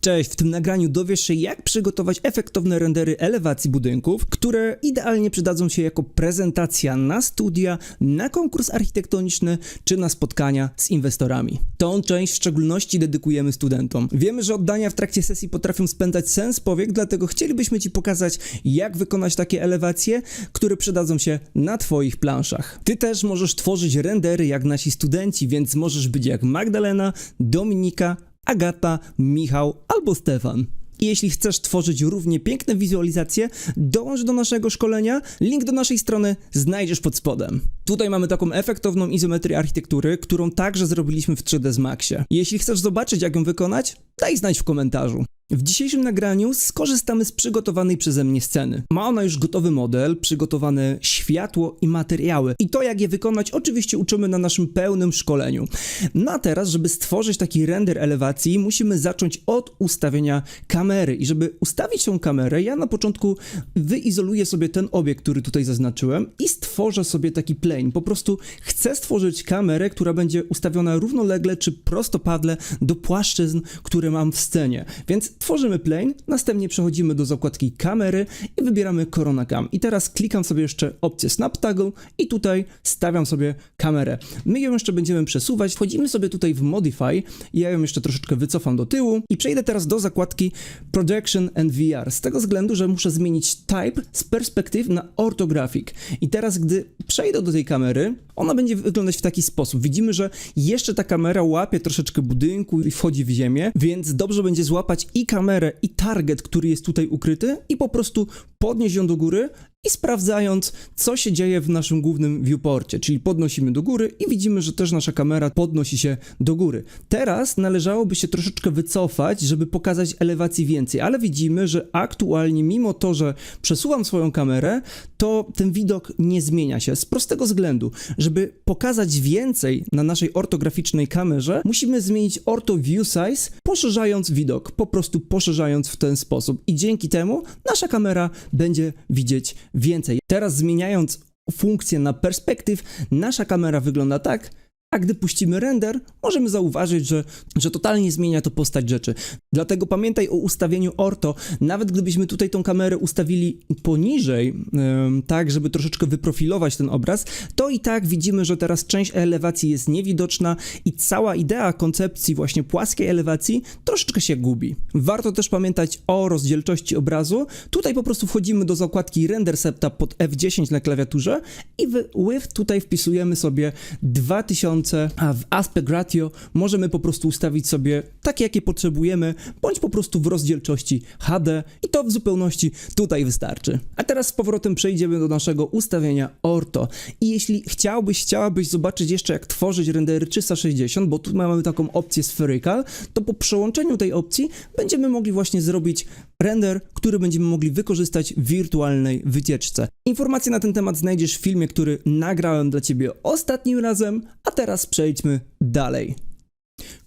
Cześć, w tym nagraniu dowiesz się jak przygotować efektowne rendery elewacji budynków, które idealnie przydadzą się jako prezentacja na studia, na konkurs architektoniczny czy na spotkania z inwestorami. Tą część w szczególności dedykujemy studentom. Wiemy, że oddania w trakcie sesji potrafią spędzać sens powiek, dlatego chcielibyśmy Ci pokazać jak wykonać takie elewacje, które przydadzą się na Twoich planszach. Ty też możesz tworzyć rendery jak nasi studenci, więc możesz być jak Magdalena, Dominika, Agata, Michał albo Stefan. Jeśli chcesz tworzyć równie piękne wizualizacje, dołącz do naszego szkolenia. Link do naszej strony znajdziesz pod spodem. Tutaj mamy taką efektowną izometrię architektury, którą także zrobiliśmy w 3ds Maxie. Jeśli chcesz zobaczyć, jak ją wykonać, daj znać w komentarzu. W dzisiejszym nagraniu skorzystamy z przygotowanej przeze mnie sceny. Ma ona już gotowy model, przygotowane światło i materiały. I to, jak je wykonać, oczywiście uczymy na naszym pełnym szkoleniu. No teraz, żeby stworzyć taki render elewacji, musimy zacząć od ustawienia kamery. I żeby ustawić tą kamerę, ja na początku wyizoluję sobie ten obiekt, który tutaj zaznaczyłem i stworzę sobie taki plane. Po prostu chcę stworzyć kamerę, która będzie ustawiona równolegle czy prostopadle do płaszczyzn, które mam w scenie. Więc tworzymy plane, następnie przechodzimy do zakładki kamery i wybieramy Corona Cam. I teraz klikam sobie jeszcze opcję Snap Toggle i tutaj stawiam sobie kamerę. My ją jeszcze będziemy przesuwać. Wchodzimy sobie tutaj w Modify. Ja ją jeszcze troszeczkę wycofam do tyłu i przejdę teraz do zakładki Projection and VR. Z tego względu, że muszę zmienić type z perspective na orthographic. I teraz, gdy przejdę do tej kamery, ona będzie wyglądać w taki sposób. Widzimy, że jeszcze ta kamera łapie troszeczkę budynku i wchodzi w ziemię, więc dobrze będzie złapać i kamerę, i target, który jest tutaj ukryty, i po prostu podnieść ją do góry i sprawdzając, co się dzieje w naszym głównym viewporcie, czyli podnosimy do góry i widzimy, że też nasza kamera podnosi się do góry. Teraz należałoby się troszeczkę wycofać, żeby pokazać elewacji więcej, ale widzimy, że aktualnie, mimo to, że przesuwam swoją kamerę, to ten widok nie zmienia się z prostego względu. Żeby pokazać więcej na naszej ortograficznej kamerze, musimy zmienić ortho view size, poszerzając widok, po prostu poszerzając w ten sposób i dzięki temu nasza kamera będzie widzieć więcej. Teraz zmieniając funkcję na perspektyw, nasza kamera wygląda tak, a gdy puścimy render, możemy zauważyć, że, że totalnie zmienia to postać rzeczy. Dlatego pamiętaj o ustawieniu orto. Nawet gdybyśmy tutaj tą kamerę ustawili poniżej, tak, żeby troszeczkę wyprofilować ten obraz, to i tak widzimy, że teraz część elewacji jest niewidoczna i cała idea koncepcji właśnie płaskiej elewacji troszeczkę się gubi. Warto też pamiętać o rozdzielczości obrazu. Tutaj po prostu wchodzimy do zakładki Render Setup pod F10 na klawiaturze i w width tutaj wpisujemy sobie 2000 a w aspect ratio możemy po prostu ustawić sobie takie, jakie potrzebujemy, bądź po prostu w rozdzielczości HD i to w zupełności tutaj wystarczy. A teraz z powrotem przejdziemy do naszego ustawienia orto. I jeśli chciałbyś, chciałabyś zobaczyć jeszcze jak tworzyć rendery 360, bo tu mamy taką opcję spherical, to po przełączeniu tej opcji będziemy mogli właśnie zrobić render, który będziemy mogli wykorzystać w wirtualnej wycieczce. Informacje na ten temat znajdziesz w filmie, który nagrałem dla Ciebie ostatnim razem, a teraz przejdźmy dalej.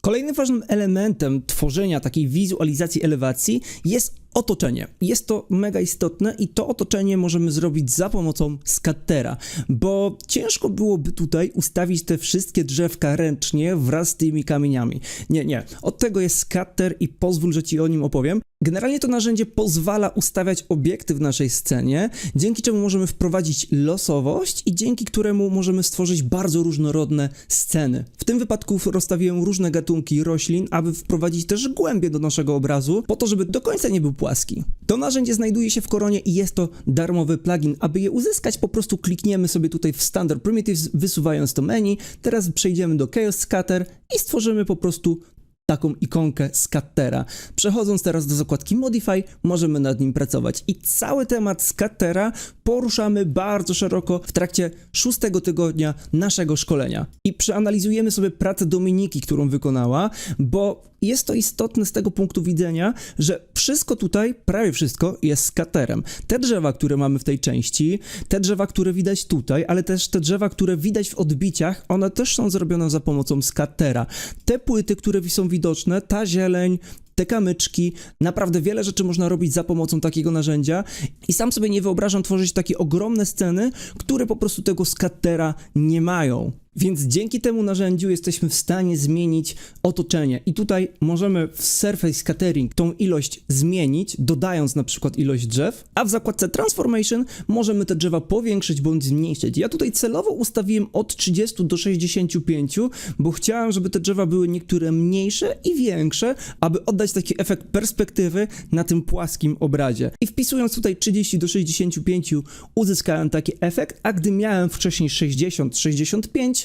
Kolejnym ważnym elementem tworzenia takiej wizualizacji elewacji jest otoczenie. Jest to mega istotne i to otoczenie możemy zrobić za pomocą skatera, bo ciężko byłoby tutaj ustawić te wszystkie drzewka ręcznie wraz z tymi kamieniami. Nie, nie. Od tego jest skater i pozwól, że Ci o nim opowiem. Generalnie to narzędzie pozwala ustawiać obiekty w naszej scenie, dzięki czemu możemy wprowadzić losowość i dzięki któremu możemy stworzyć bardzo różnorodne sceny. W tym wypadku rozstawiłem różne gatunki roślin, aby wprowadzić też głębie do naszego obrazu, po to, żeby do końca nie był płaski. To narzędzie znajduje się w koronie i jest to darmowy plugin. Aby je uzyskać, po prostu klikniemy sobie tutaj w Standard Primitives, wysuwając to menu. Teraz przejdziemy do Chaos Scatter i stworzymy po prostu taką ikonkę scattera. Przechodząc teraz do zakładki Modify, możemy nad nim pracować. I cały temat scattera poruszamy bardzo szeroko w trakcie szóstego tygodnia naszego szkolenia. I przeanalizujemy sobie pracę Dominiki, którą wykonała, bo jest to istotne z tego punktu widzenia, że wszystko tutaj, prawie wszystko jest scatterem. Te drzewa, które mamy w tej części, te drzewa, które widać tutaj, ale też te drzewa, które widać w odbiciach, one też są zrobione za pomocą scattera. Te płyty, które są widoczne, ta zieleń, te kamyczki, naprawdę wiele rzeczy można robić za pomocą takiego narzędzia i sam sobie nie wyobrażam tworzyć takie ogromne sceny, które po prostu tego skatera nie mają. Więc dzięki temu narzędziu jesteśmy w stanie zmienić otoczenie. I tutaj możemy w Surface Scattering tą ilość zmienić, dodając na przykład ilość drzew, a w zakładce Transformation możemy te drzewa powiększyć bądź zmniejszyć. Ja tutaj celowo ustawiłem od 30 do 65, bo chciałem, żeby te drzewa były niektóre mniejsze i większe, aby oddać taki efekt perspektywy na tym płaskim obrazie. I wpisując tutaj 30 do 65 uzyskałem taki efekt, a gdy miałem wcześniej 60-65,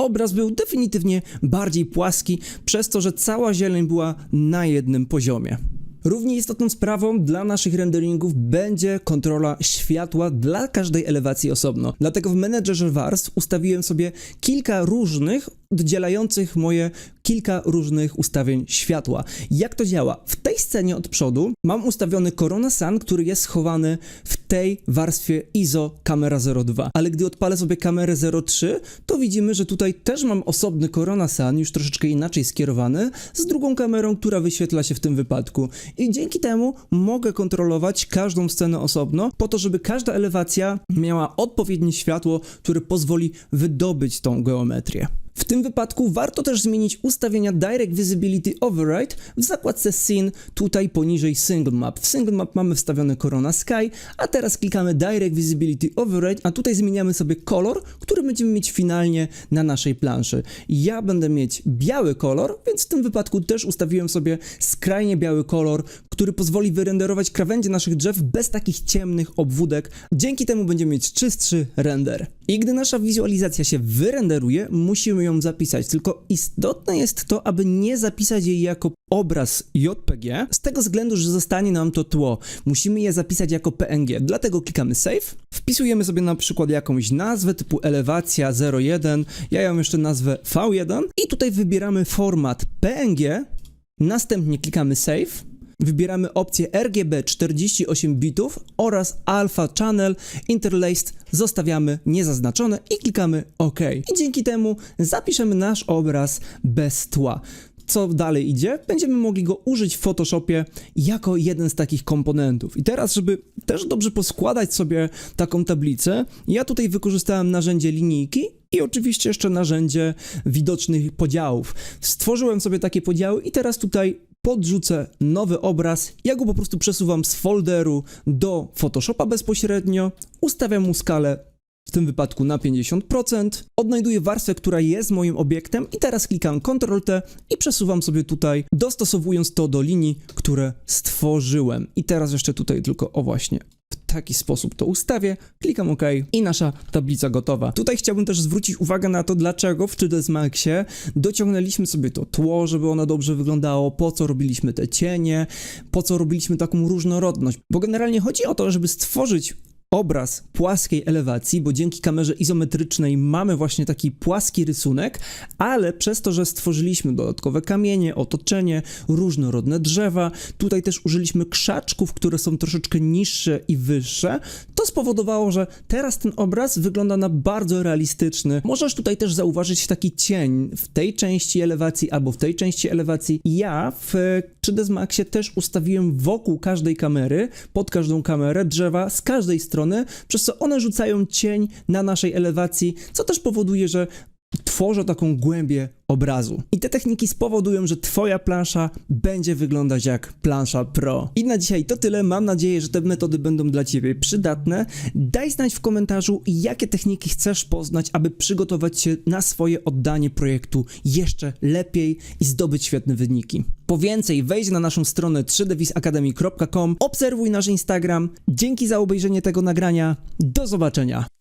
obraz był definitywnie bardziej płaski, przez to, że cała zieleń była na jednym poziomie. Równie istotną sprawą dla naszych renderingów będzie kontrola światła dla każdej elewacji osobno. Dlatego w menedżerze warstw ustawiłem sobie kilka różnych, oddzielających moje kilka różnych ustawień światła. Jak to działa? W tej scenie od przodu mam ustawiony Corona Sun, który jest schowany w tej warstwie ISO kamera 02. Ale gdy odpalę sobie kamerę 03, to widzimy, że tutaj też mam osobny Corona Sun, już troszeczkę inaczej skierowany, z drugą kamerą, która wyświetla się w tym wypadku. I dzięki temu mogę kontrolować każdą scenę osobno, po to, żeby każda elewacja miała odpowiednie światło, które pozwoli wydobyć tą geometrię. W tym wypadku warto też zmienić ustawienia Direct Visibility Override w zakładce Scene, tutaj poniżej Single Map. W Single Map mamy wstawiony Corona Sky, a teraz klikamy Direct Visibility Override, a tutaj zmieniamy sobie kolor, który będziemy mieć finalnie na naszej planszy. Ja będę mieć biały kolor, więc w tym wypadku też ustawiłem sobie skrajnie biały kolor, który pozwoli wyrenderować krawędzie naszych drzew bez takich ciemnych obwódek. Dzięki temu będziemy mieć czystszy render. I gdy nasza wizualizacja się wyrenderuje, musimy ją zapisać. Tylko istotne jest to, aby nie zapisać jej jako obraz JPG, z tego względu, że zostanie nam to tło. Musimy je zapisać jako PNG. Dlatego klikamy Save, wpisujemy sobie na przykład jakąś nazwę typu elewacja 01, ja ją jeszcze nazwę V1 i tutaj wybieramy format PNG, następnie klikamy Save. Wybieramy opcję RGB 48 bitów oraz Alpha Channel Interlaced zostawiamy niezaznaczone i klikamy OK. I dzięki temu zapiszemy nasz obraz bez tła. Co dalej idzie? Będziemy mogli go użyć w Photoshopie jako jeden z takich komponentów. I teraz, żeby też dobrze poskładać sobie taką tablicę, ja tutaj wykorzystałem narzędzie linijki i oczywiście jeszcze narzędzie widocznych podziałów. Stworzyłem sobie takie podziały i teraz tutaj podrzucę nowy obraz, ja go po prostu przesuwam z folderu do Photoshopa bezpośrednio, ustawiam mu skalę w tym wypadku na 50%, odnajduję warstwę, która jest moim obiektem i teraz klikam Ctrl T i przesuwam sobie tutaj, dostosowując to do linii, które stworzyłem. I teraz jeszcze tutaj tylko, o właśnie, w taki sposób to ustawię, klikam OK i nasza tablica gotowa. Tutaj chciałbym też zwrócić uwagę na to, dlaczego w 3ds Maxie dociągnęliśmy sobie to tło, żeby ono dobrze wyglądało, po co robiliśmy te cienie, po co robiliśmy taką różnorodność, bo generalnie chodzi o to, żeby stworzyć obraz płaskiej elewacji, bo dzięki kamerze izometrycznej mamy właśnie taki płaski rysunek, ale przez to, że stworzyliśmy dodatkowe kamienie, otoczenie, różnorodne drzewa, tutaj też użyliśmy krzaczków, które są troszeczkę niższe i wyższe, to spowodowało, że teraz ten obraz wygląda na bardzo realistyczny. Możesz tutaj też zauważyć taki cień w tej części elewacji albo w tej części elewacji. Ja w 3ds Maxie też ustawiłem wokół każdej kamery, pod każdą kamerę drzewa z każdej strony, przez co one rzucają cień na naszej elewacji, co też powoduje, że tworzę taką głębię obrazu. I te techniki spowodują, że Twoja plansza będzie wyglądać jak plansza Pro. I na dzisiaj to tyle. Mam nadzieję, że te metody będą dla Ciebie przydatne. Daj znać w komentarzu, jakie techniki chcesz poznać, aby przygotować się na swoje oddanie projektu jeszcze lepiej i zdobyć świetne wyniki. Po więcej wejdź na naszą stronę 3dvisacademy.com, obserwuj nasz Instagram. Dzięki za obejrzenie tego nagrania. Do zobaczenia.